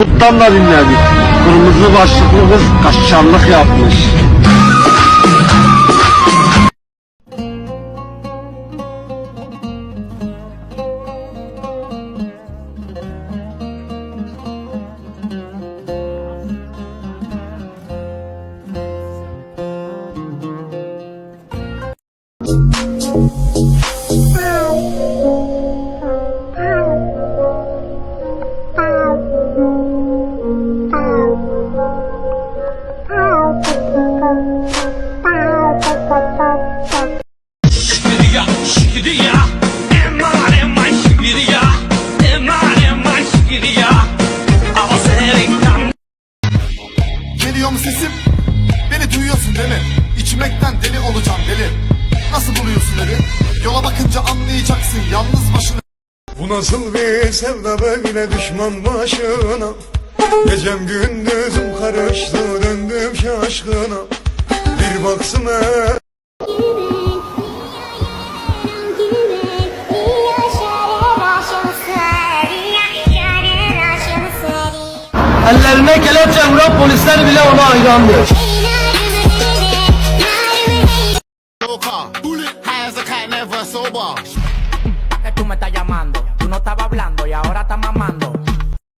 Kuttan da dinledik. Kırmızı başlıklı kız kaşarlık yapmış. Geliyor mu sesim? Beni duyuyorsun değil mi? İçmekten deli olacağım deli Nasıl buluyorsun evi? Yola bakınca anlayacaksın yalnız başına Bu nasıl bir sevda böyle düşman başına Gecem gündüzüm karıştı döndüm şaşkına Bir baksana Ellerine kelepçe vuran polisler bile ona hayrandır. que tú me estás llamando. Tú no estabas hablando y ahora mamando.